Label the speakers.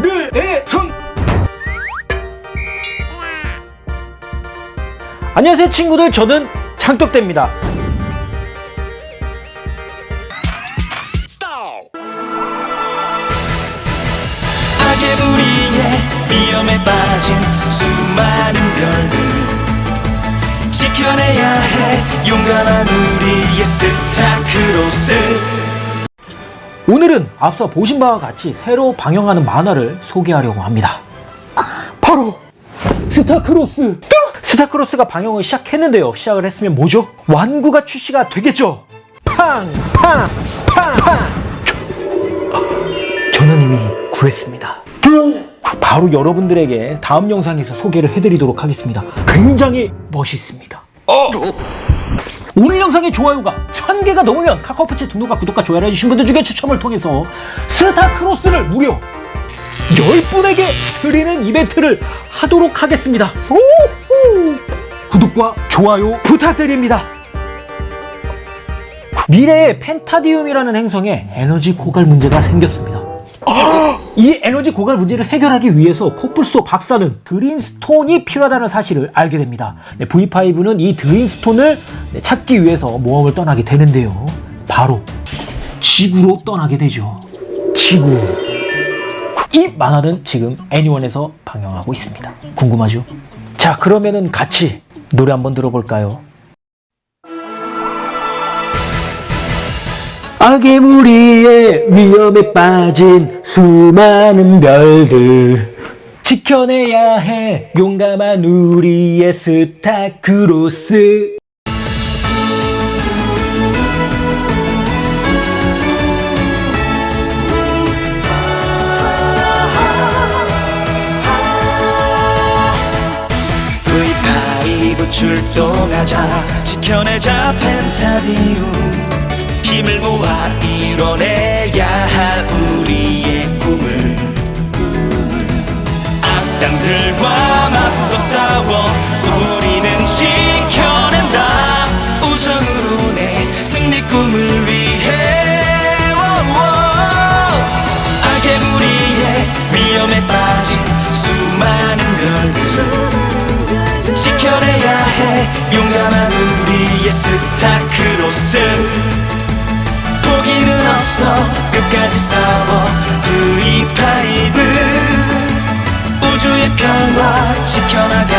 Speaker 1: 늘의 손 안녕하세요 친구들. 저는 장떡대입니다.
Speaker 2: 악의 무리에 위험에 빠진 수많은 별들. 지켜내야 해. 용감한 우리의 스타크로스
Speaker 1: 오늘은 앞서 보신 바와 같이 새로 방영하는 만화를 소개하려고 합니다. 바로 스타크로스. 스타크로스가 방영을 시작했는데요. 시작을 했으면 뭐죠? 완구가 출시가 되겠죠? 팡 팡 팡 팡. 저는 이미 구했습니다. 바로 여러분들에게 다음 영상에서 소개를 해드리도록 하겠습니다. 굉장히 멋있습니다 오늘 영상의 좋아요가 1000개가 넘으면 카카오포츠 등록과 구독과 좋아요를 해주신 분들 중에 추첨을 통해서 스타크로스를 무려 10분에게 드리는 이벤트를 하도록 하겠습니다. 오호! 구독과 좋아요 부탁드립니다. 미래의 펜타디움이라는 행성에 에너지 고갈 문제가 생겼습니다. 이 에너지 고갈 문제를 해결하기 위해서 코뿔소 박사는 드린스톤이 필요하다는 사실을 알게 됩니다. 네, V5는 이 드린스톤을 네, 찾기 위해서 모험을 떠나게 되는데요. 바로 지구로 떠나게 되죠. 지구. 이 만화는 지금 애니원에서 방영하고 있습니다. 궁금하죠? 자, 그러면은 같이 노래 한번 들어볼까요? 악의 무리에 위험에 빠진 수많은 별들. 지켜내야 해. 용감한 우리의 스타크로스.
Speaker 2: V5 출동하자 지켜내자 펜타디움 힘을 모아 이뤄내야 할 우리의 꿈을. 악당들과 맞서 싸워 우리는 지켜낸다. 우정으로 내 승리 꿈을 위해. 악의 무리에 위험에 빠진 수많은 별들. 지켜내야 해 용감한 우리의 스타크로스 없어 끝까지 싸워. V5 우주의 평화 위해